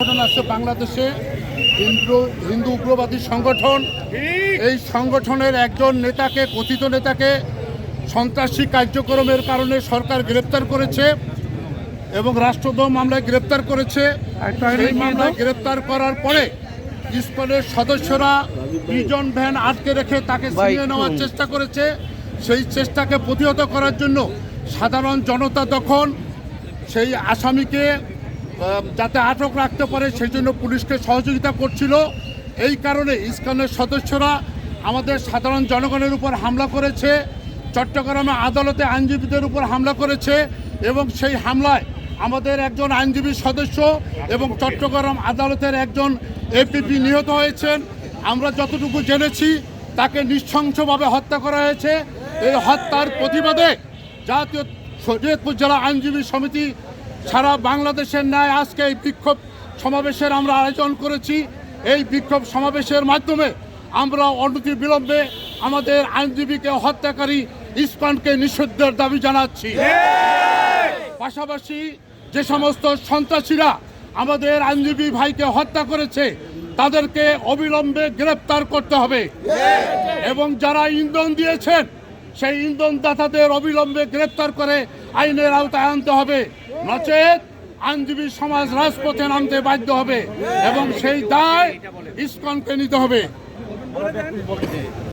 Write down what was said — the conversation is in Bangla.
সংগঠন আছে বাংলাদেশে হিন্দু হিন্দু উগ্রবাদী সংগঠন। এই সংগঠনের একজন নেতাকে কথিত নেতাকে সন্ত্রাসী কার্যক্রমের কারণে সরকার গ্রেপ্তার করেছে এবং রাষ্ট্রদ্রোহ মামলায় গ্রেপ্তার করেছে। সেই মামলায় গ্রেপ্তার করার পরে ইস্কনের সদস্যরা দুজন ভ্যান আটকে রেখে তাকে ছিনিয়ে নেওয়ার চেষ্টা করেছে। সেই চেষ্টাকে প্রতিহত করার জন্য সাধারণ জনতা তখন সেই আসামিকে যাতে আটক রাখতে পারে সেই জন্য পুলিশকে সহযোগিতা করছিল। এই কারণে ইস্কনের সদস্যরা আমাদের সাধারণ জনগণের উপর হামলা করেছে, চট্টগ্রামে আদালতে আইনজীবীদের উপর হামলা করেছে, এবং সেই হামলায় আমাদের একজন আইনজীবী সদস্য এবং চট্টগ্রাম আদালতের একজন এপিপি নিহত হয়েছেন। আমরা যতটুকু জেনেছি, তাকে নৃশংসভাবে হত্যা করা হয়েছে। এই হত্যার প্রতিবাদে জাতীয় শরীয়তপুর জেলা আইনজীবী সমিতি সারা বাংলাদেশের ন্যায় আজকে এই বিক্ষোভ সমাবেশের আমরা আয়োজন করেছি। এই বিক্ষোভ সমাবেশের মাধ্যমে আমরা অনতি বিলম্বে আমাদের আইনজীবীকে, হত্যাকারী ইস্কনকে নিষিদ্ধের দাবি জানাচ্ছি। পাশাপাশি যে সমস্ত সন্ত্রাসীরা আমাদের আইনজীবী ভাইকে হত্যা করেছে, তাদেরকে অবিলম্বে গ্রেপ্তার করতে হবে। এবং যারা ইন্ধন দিয়েছেন সেই ইন্ধন দাতাদের অবিলম্বে গ্রেপ্তার করে আইনের আওতায় আনতে হবে। নচেত আইনজীবী সমাজ রাজপথে নামতে বাধ্য হবে এবং সেই দায় ইস্কনকে নিতে হবে।